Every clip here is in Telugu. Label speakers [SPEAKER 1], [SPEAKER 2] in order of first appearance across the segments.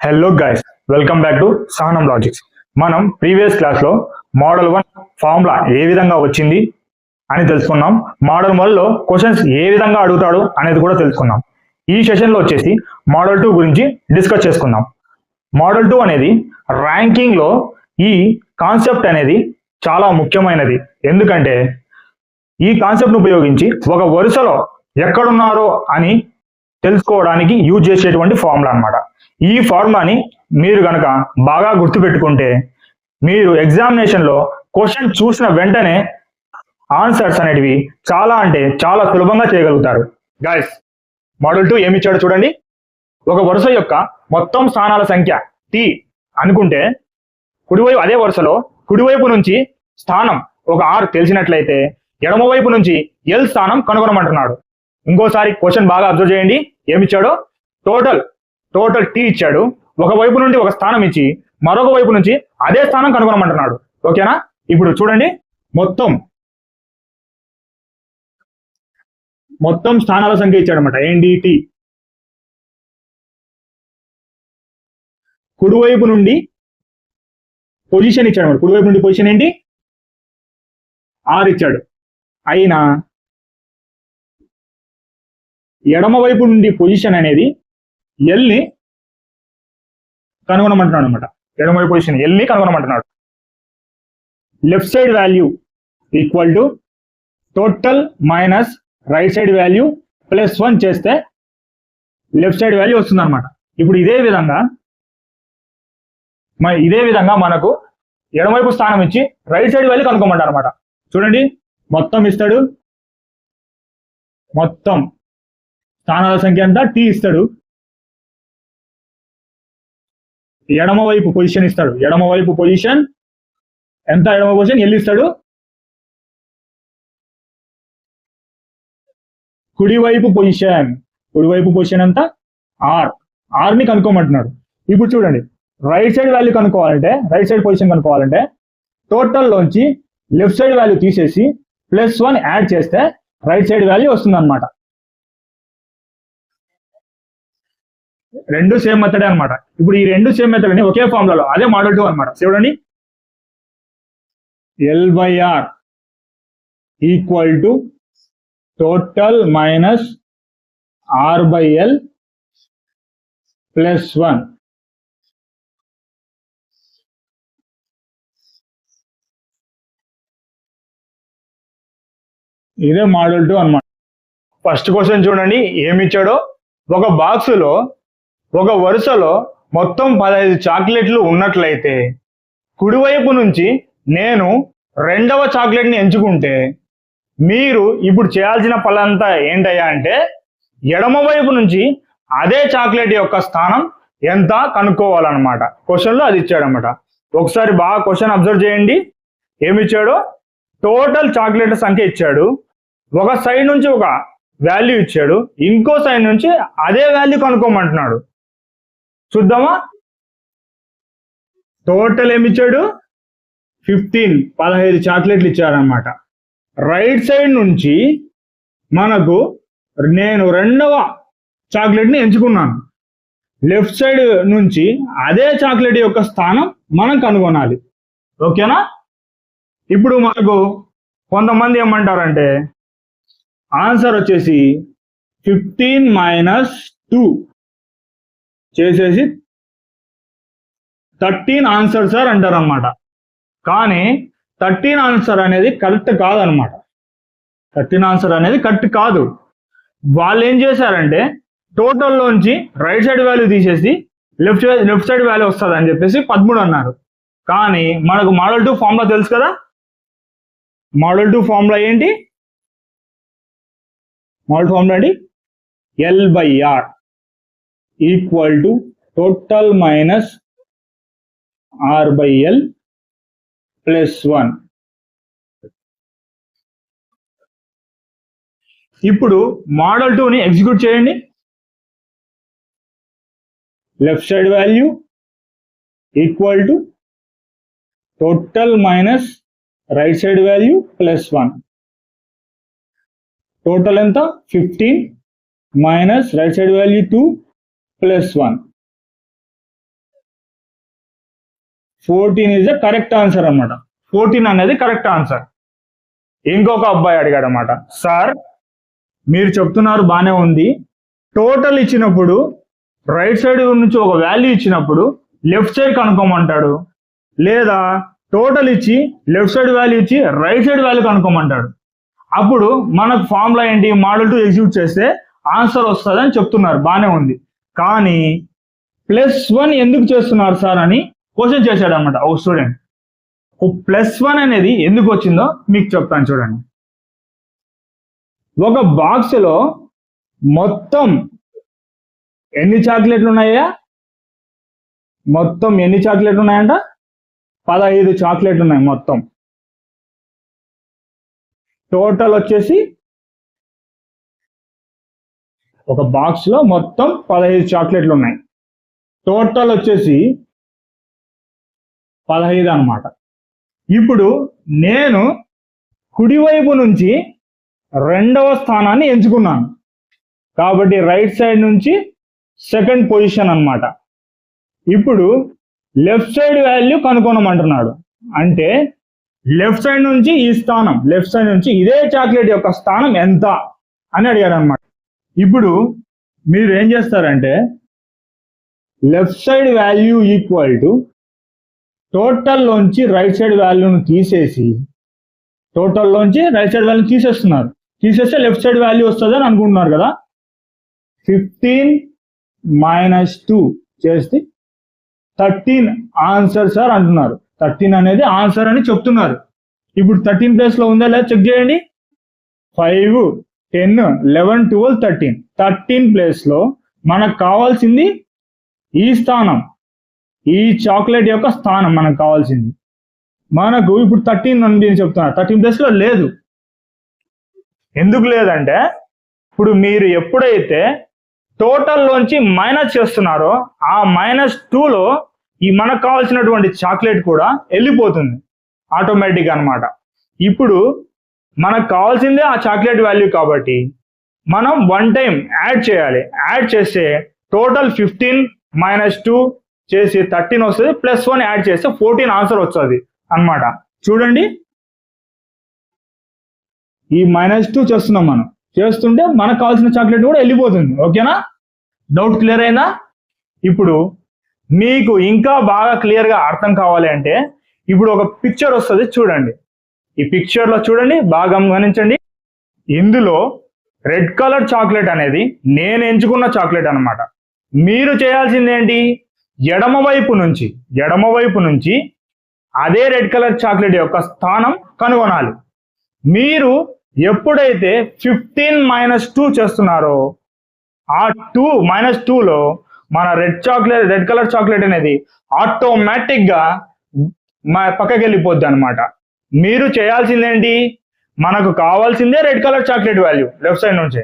[SPEAKER 1] Hello guys welcome back to Sahanam Logics మనం ప్రీవియస్ క్లాస్లో మోడల్ వన్ ఫార్ములా ఏ విధంగా వచ్చింది అని తెలుసుకున్నాం. మోడల్ వన్లో క్వశ్చన్స్ ఏ విధంగా అడుగుతాడు అనేది కూడా తెలుసుకున్నాం. ఈ సెషన్లో వచ్చేసి మోడల్ టూ గురించి డిస్కస్ చేసుకుందాం. మోడల్ టూ అనేది ర్యాంకింగ్లో ఈ కాన్సెప్ట్ అనేది చాలా ముఖ్యమైనది. ఎందుకంటే ఈ కాన్సెప్ట్ను ఉపయోగించి ఒక వరుసలో ఎక్కడున్నారో అని తెలుసుకోవడానికి యూజ్ చేసేటువంటి ఫార్ములా అనమాట ఈ ఫార్ములాని మీరు కనుక బాగా గుర్తుపెట్టుకుంటే మీరు ఎగ్జామినేషన్లో క్వశ్చన్ చూసిన వెంటనే ఆన్సర్స్ అనేటివి చాలా అంటే చాలా సులభంగా చేయగలుగుతారు. గాయస్ మోడల్ టూ ఏమి ఇచ్చాడో చూడండి. ఒక వరుస యొక్క మొత్తం స్థానాల సంఖ్య టీ అనుకుంటే కుడివైపు అదే వరుసలో కుడివైపు నుంచి స్థానం ఒక ఆరు తెలిసినట్లయితే ఎడమవైపు నుంచి ఎల్ స్థానం కనుగొనమంటున్నాడు. ఇంకోసారి క్వశ్చన్ బాగా అబ్జర్వ్ చేయండి. ఏమిచ్చాడో? టోటల్ టోటల్ టీ ఇచ్చాడు. ఒక వైపు నుండి ఒక స్థానం ఇచ్చి మరొక వైపు నుంచి అదే స్థానం కనుగొనమంటున్నాడు. ఓకేనా ఇప్పుడు చూడండి. మొత్తం మొత్తం స్థానాల సంఖ్య ఇచ్చాడు అనమాట ఎన్డిటి కుడివైపు నుండి పొజిషన్ ఇచ్చాడు అనమాట కుడివైపు నుండి పొజిషన్ ఏంటి? ఆర్ ఇచ్చాడు. అయినా ఎడమ వైపు నుండి పొజిషన్ అనేది ఎల్ని కనుగొనమంటున్నాడు అనమాట ఎడమ వైపు పొజిషన్ ఎల్ని కనుగొనమంటున్నాడు. Left side value equal to total minus right side value plus one చేస్తే లెఫ్ట్ సైడ్ వాల్యూ వస్తుంది అనమాట ఇప్పుడు ఇదే విధంగా ఇదే విధంగా మనకు ఎడమవైపు స్థానం ఇచ్చి రైట్ సైడ్ వాల్యూ కనుక్కోమంటారు అనమాట చూడండి మొత్తం ఇస్తాడు. మొత్తం స్థానాల సంఖ్య అంతా టీ ఇస్తాడు. ఎడమవైపు పొజిషన్ ఇస్తాడు. ఎడమవైపు పొజిషన్ ఎంత? ఎడమ పొజిషన్ ఎల్లిస్తాడు కుడివైపు పొజిషన్ కుడివైపు పొజిషన్ అంతా ఆర్ ఆర్ని కనుక్కోమంటున్నాడు. ఇప్పుడు చూడండి. రైట్ సైడ్ వాల్యూ కనుక్కోవాలంటే రైట్ సైడ్ పొజిషన్ కనుక్కోవాలంటే టోటల్ లోంచి లెఫ్ట్ సైడ్ వాల్యూ తీసేసి ప్లస్ వన్ యాడ్ చేస్తే రైట్ సైడ్ వాల్యూ వస్తుంది అనమాట రెండు సేమ్ మెథడే అనమాట ఇప్పుడు ఈ రెండు సేమ్ మెథడ్ అని ఒకే ఫార్ములాలో అదే మోడల్ టూ అనమాట చూడండి. L by R equal to total minus R by L plus one ఇదే మోడల్ టూ అనమాట ఫస్ట్ క్వశ్చన్ చూడండి ఏమి ఇచ్చాడో ఒక బాక్సులో ఒక వరుసలో మొత్తం పదహైదు చాక్లెట్లు ఉన్నట్లయితే కుడివైపు నుంచి నేను రెండవ చాక్లెట్ని ఎంచుకుంటే మీరు ఇప్పుడు చేయాల్సిన పనులంతా ఏంటయ్యా అంటే ఎడమవైపు నుంచి అదే చాక్లెట్ యొక్క స్థానం ఎంత కనుక్కోవాలన్నమాట. క్వశ్చన్లో అది ఇచ్చాడనమాట ఒకసారి బాగా క్వశ్చన్ అబ్జర్వ్ చేయండి. ఏమి ఇచ్చాడో టోటల్ చాక్లెట్ల సంఖ్య ఇచ్చాడు. ఒక సైడ్ నుంచి ఒక వాల్యూ ఇచ్చాడు. ఇంకో సైడ్ నుంచి అదే వాల్యూ కనుక్కోమంటున్నాడు. చూద్దామా? టోటల్ ఏమి ఇచ్చాడు? ఫిఫ్టీన్ పదహైదు చాక్లెట్లు ఇచ్చారనమాట రైట్ సైడ్ నుంచి మనకు నేను రెండవ చాక్లెట్ని ఎంచుకున్నాను. లెఫ్ట్ సైడ్ నుంచి అదే చాక్లెట్ యొక్క స్థానం మనం కనుగొనాలి. ఓకేనా? ఇప్పుడు మనకు కొంతమంది ఏమంటారంటే ఆన్సర్ వచ్చేసి ఫిఫ్టీన్ మైనస్ టూ చేసేసి థర్టీన్ ఆన్సర్ సార్ అంటారు అనమాట కానీ థర్టీన్ ఆన్సర్ అనేది కరెక్ట్ కాదనమాట థర్టీన్ ఆన్సర్ అనేది కరెక్ట్ కాదు. వాళ్ళు ఏం చేశారంటే టోటల్లోంచి రైట్ సైడ్ వాల్యూ తీసేసి లెఫ్ట్ లెఫ్ట్ సైడ్ వాల్యూ వస్తుంది అని చెప్పేసి పదమూడు అన్నారు. కానీ మనకు మోడల్ టూ ఫార్ములా తెలుసు కదా? మోడల్ టూ ఫార్ములా ఏంటి? మోడల్ ఫార్ములా ఏంటి? L by R equal to total minus R by L plus one ఇప్పుడు మోడల్ టూని ఎగ్జిక్యూట్ చేయండి. Left side value equal to total minus right side value plus one total ఎంత? Fifteen minus right side value two plus one fourteen is the correct answer అన్నమాట. ఫోర్టీన్ అనేది కరెక్ట్ ఆన్సర్ ఇంకొక అబ్బాయి అడిగాడు అనమాట సార్ మీరు చెప్తున్నారు బాగానే ఉంది. టోటల్ ఇచ్చినప్పుడు రైట్ సైడ్ నుంచి ఒక వాల్యూ ఇచ్చినప్పుడు లెఫ్ట్ సైడ్ కనుక్కోమంటాడు. లేదా టోటల్ ఇచ్చి లెఫ్ట్ సైడ్ వాల్యూ ఇచ్చి రైట్ సైడ్ వాల్యూ కనుక్కోమంటాడు. అప్పుడు మనకు ఫార్ములా ఏంటి? మోడల్ టు ఎగ్జిక్యూట్ చేస్తే ఆన్సర్ వస్తుంది చెప్తున్నారు. బాగానే ఉంది. కానీ ప్లస్ వన్ ఎందుకు చేస్తున్నారు సార్ అని క్వశ్చన్ చేశాడు అనమాట ఒక స్టూడెంట్ ప్లస్ వన్ అనేది ఎందుకు వచ్చిందో మీకు చెప్తాను చూడండి. ఒక బాక్స్లో మొత్తం ఎన్ని చాక్లెట్లు ఉన్నాయా? మొత్తం ఎన్ని చాక్లెట్లు ఉన్నాయంట? పదహైదు చాక్లెట్లు ఉన్నాయి మొత్తం. టోటల్ వచ్చేసి ఒక బాక్స్లో మొత్తం పదహైదు చాక్లెట్లు ఉన్నాయి. టోటల్ వచ్చేసి పదహైదు అన్నమాట. ఇప్పుడు నేను కుడివైపు నుంచి రెండవ స్థానాన్ని ఎంచుకున్నాను. కాబట్టి రైట్ సైడ్ నుంచి సెకండ్ పొజిషన్ అన్నమాట. ఇప్పుడు లెఫ్ట్ సైడ్ వాల్యూ కనుక్కోనమంటున్నాడు అంటే లెఫ్ట్ సైడ్ నుంచి ఈ స్థానం లెఫ్ట్ సైడ్ నుంచి ఇదే చాక్లెట్ యొక్క స్థానం ఎంత అని అడిగాడు అనమాట ఇప్పుడు మీరు ఏం చేస్తారంటే left side value equal to టోటల్లోంచి right side వాల్యూను తీసేసి టోటల్లోంచి రైట్ సైడ్ వాల్యూ తీసేస్తున్నారు. తీసేస్తే లెఫ్ట్ సైడ్ వాల్యూ వస్తుంది అని అనుకుంటున్నారు కదా? ఫిఫ్టీన్ మైనస్ టూ చేస్తే థర్టీన్ ఆన్సర్ సార్ అంటున్నారు. థర్టీన్ అనేది ఆన్సర్ అని చెప్తున్నారు. ఇప్పుడు థర్టీన్ ప్లేస్లో ఉందా లేదా చెక్ చేయండి. Five ten eleven twelve thirteen. Thirteen ప్లేస్లో మనకు కావాల్సింది ఈ స్థానం. ఈ చాక్లెట్ యొక్క స్థానం మనకు కావాల్సింది. మనకు ఇప్పుడు థర్టీన్ అని నేను చెప్తున్నా. థర్టీన్ ప్లేస్లో లేదు. ఎందుకు లేదంటే ఇప్పుడు మీరు ఎప్పుడైతే టోటల్లోంచి మైనస్ చేస్తున్నారో ఆ మైనస్ టూలో ఈ మనకు కావాల్సినటువంటి చాక్లెట్ కూడా వెళ్ళిపోతుంది. ఆటోమేటిక్ అన్నమాట. ఇప్పుడు మనకు కావాల్సిందే ఆ చాక్లెట్ వాల్యూ కాబట్టి. మనం వన్ టైం యాడ్ చేయాలి. యాడ్ చేస్తే టోటల్ ఫిఫ్టీన్ మైనస్ టూ చేసి థర్టీన్ వస్తుంది ప్లస్ వన్ యాడ్ చేస్తే ఫోర్టీన్ ఆన్సర్ వస్తుంది అన్నమాట. చూడండి. ఈ మైనస్ టూ చేస్తున్నాం మనం. చేస్తుంటే మనకు కావాల్సిన చాక్లెట్ కూడా వెళ్ళిపోతుంది. ఓకేనా డౌట్ క్లియర్ అయిందా? ఇప్పుడు మీకు ఇంకా బాగా క్లియర్గా అర్థం కావాలి అంటే ఇప్పుడు ఒక పిక్చర్ వస్తుంది చూడండి. ఈ పిక్చర్లో చూడండి బాగా గమనించండి. ఇందులో రెడ్ కలర్ చాక్లెట్ అనేది నేను ఎంచుకున్న చాక్లెట్ అన్నమాట. మీరు చేయాల్సింది ఏంటి? ఎడమ వైపు నుంచి ఎడమ వైపు నుంచి అదే రెడ్ కలర్ చాక్లెట్ యొక్క స్థానం కనుగొనాలి. మీరు ఎప్పుడైతే ఫిఫ్టీన్ మైనస్ టూ చేస్తున్నారో ఆ టూ మైనస్ టూలో మన red chocolate red colour chocolate అనేది ఆటోమేటిక్గా మా పక్కకి వెళ్ళిపోద్ది అనమాట మీరు చేయాల్సిందేంటి? మనకు కావాల్సిందే red colour chocolate value left side నుంచి.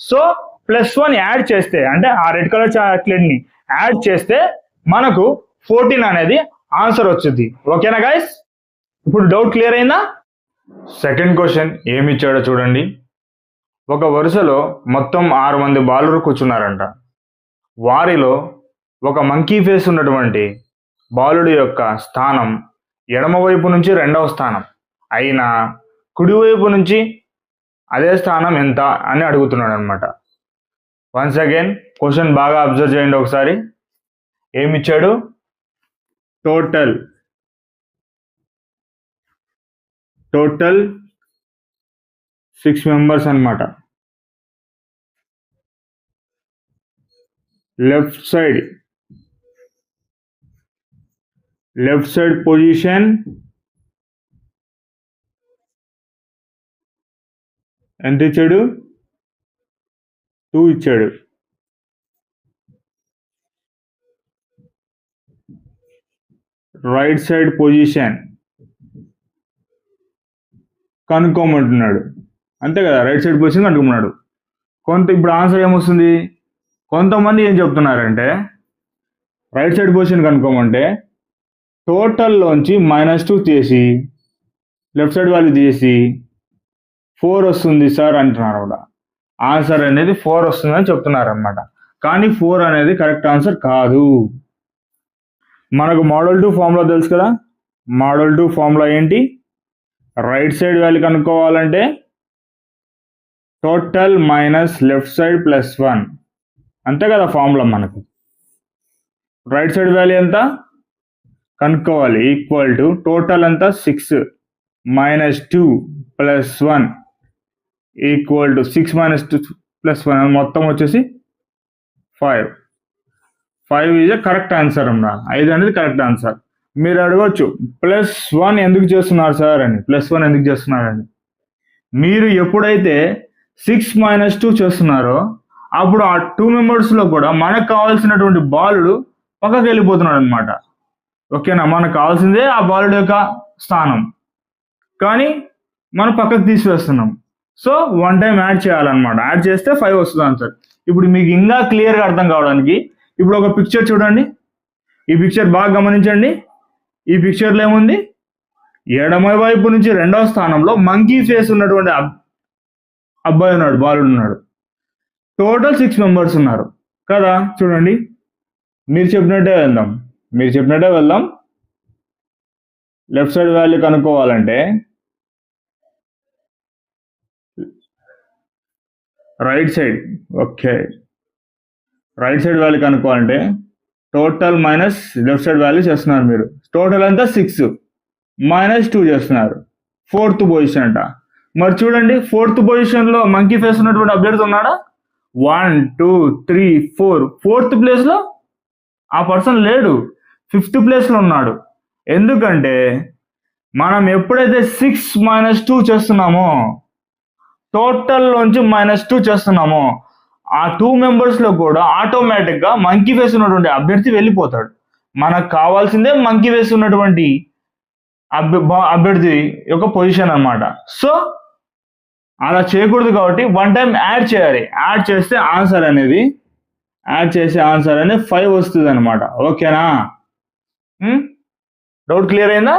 [SPEAKER 1] సో ప్లస్ వన్ యాడ్ చేస్తే అంటే ఆ రెడ్ కలర్ చాక్లెట్ని యాడ్ చేస్తే మనకు ఫోర్టీన్ అనేది ఆన్సర్ వచ్చింది ఓకేనా గైస్ ఇప్పుడు డౌట్ క్లియర్ అయిందా? సెకండ్ క్వశ్చన్ ఏమి ఇచ్చాడో చూడండి. ఒక వరుసలో మొత్తం ఆరు మంది బాలురు కూర్చున్నారంట. వారిలో ఒక మంకీ ఫేస్ ఉన్నటువంటి బాలుడి యొక్క స్థానం ఎడమవైపు నుంచి రెండవ స్థానం. అయినా కుడివైపు నుంచి అదే స్థానం ఎంత అని అడుగుతున్నాడు అనమాట వన్స్ అగైన్ క్వశ్చన్ బాగా అబ్జర్వ్ చేయండి ఒకసారి. ఏమిచ్చాడు టోటల్ టోటల్ సిక్స్ మెంబర్స్ అనమాట left side left side position. ఎంత ఇచ్చాడు? టూ ఇచ్చాడు. Right side position. కనుక్కోమంటున్నాడు. అంతే కదా రైట్ సైడ్ పొజిషన్ కనుక్కోమన్నాడు. కొంత ఇప్పుడు ఆన్సర్ ఏమొస్తుంది? కొంతమంది ఏం చెప్తున్నారంటే రైట్ సైడ్ పొజిషన్ కనుక్కోమంటే టోటల్లోంచి మైనస్ టూ తీసి లెఫ్ట్ సైడ్ వాల్యూ తీసి ఫోర్ వస్తుంది సార్ అంటున్నారు కూడా. ఆన్సర్ అనేది ఫోర్ వస్తుందని చెప్తున్నారు అనమాట కానీ ఫోర్ అనేది కరెక్ట్ ఆన్సర్ కాదు. మనకు మోడల్ టూ ఫార్ములా తెలుసు కదా? మోడల్ టూ ఫార్ములా ఏంటి? Right side value కనుక్కోవాలంటే total minus left side plus one. అంతే కదా ఫార్ములా మనకు. రైట్ సైడ్ వాల్యూ ఎంత? కనుక్కోవాలి. ఈక్వల్ టు టోటల్ అంతా six minus two plus one equal to six minus two plus one మొత్తం వచ్చేసి five five is correct answer అమ్మా ఐదు అనేది కరెక్ట్ ఆన్సర్ మీరు అడగవచ్చు ప్లస్ వన్ ఎందుకు చేస్తున్నారు సార్ అని. ప్లస్ వన్ ఎందుకు చేస్తున్నారని మీరు ఎప్పుడైతే సిక్స్ మైనస్ టూ చేస్తున్నారో అప్పుడు ఆ టూ మెంబర్స్లో కూడా మనకు కావాల్సినటువంటి బాలుడు పక్కకి వెళ్ళిపోతున్నాడు అనమాట ఓకేనా? మనకు కావాల్సిందే ఆ బాలుడు యొక్క స్థానం. కానీ మనం పక్కకు తీసివేస్తున్నాం. సో వన్ టైం యాడ్ చేయాలన్నమాట. యాడ్ చేస్తే ఫైవ్ వస్తుంది ఆన్సర్ ఇప్పుడు మీకు ఇంకా క్లియర్గా అర్థం కావడానికి ఇప్పుడు ఒక పిక్చర్ చూడండి. ఈ పిక్చర్ బాగా గమనించండి. ఈ పిక్చర్లో ఏముంది? ఎడమ వైపు నుంచి రెండవ స్థానంలో మంకీ ఫేస్ ఉన్నటువంటి అబ్బాయి ఉన్నాడు బాలుడు ఉన్నాడు. టోటల్ సిక్స్ మెంబర్స్ ఉన్నారు. కదా? చూడండి. మీరు చెప్పినట్టే వెళ్దాం. మీరు చెప్పినట్టే వెళ్దాం. Left side value కనుక్కోవాలంటే right side okay. Right side value కనుక్కోవాలంటే total minus left side value చేస్తున్నారు మీరు. టోటల్ అంతా సిక్స్ మైనస్ టూ చేస్తున్నారు. ఫోర్త్ పొజిషన్ అంట. మరి చూడండి ఫోర్త్ పొజిషన్లో మంకీ ఫేస్ ఉన్నటువంటి అభ్యర్థి ఉన్నాడా? One two three four. Fourth ప్లేస్లో ఆ పర్సన్ లేడు. ఫిఫ్త్ ప్లేస్లో ఉన్నాడు. ఎందుకంటే మనం ఎప్పుడైతే సిక్స్ మైనస్ టూ చేస్తున్నామో టోటల్ నుంచి మైనస్ టూ చేస్తున్నామో ఆ టూ మెంబర్స్లో కూడా ఆటోమేటిక్గా మంకీ ఫేస్ ఉన్నటువంటి అభ్యర్థి వెళ్ళిపోతాడు. మనకు కావాల్సిందే మంకీ ఫేస్ ఉన్నటువంటి అభ్య- బా- అభ్యర్థి యొక్క పొజిషన్ అనమాట సో అలా చేయకూడదు కాబట్టి వన్ టైం యాడ్ చేయాలి. యాడ్ చేస్తే ఆన్సర్ అనేది యాడ్ చేసే ఆన్సర్ అనేది ఫైవ్ వస్తుంది అనమాట ఓకేనా? డౌట్ క్లియర్ అయిందా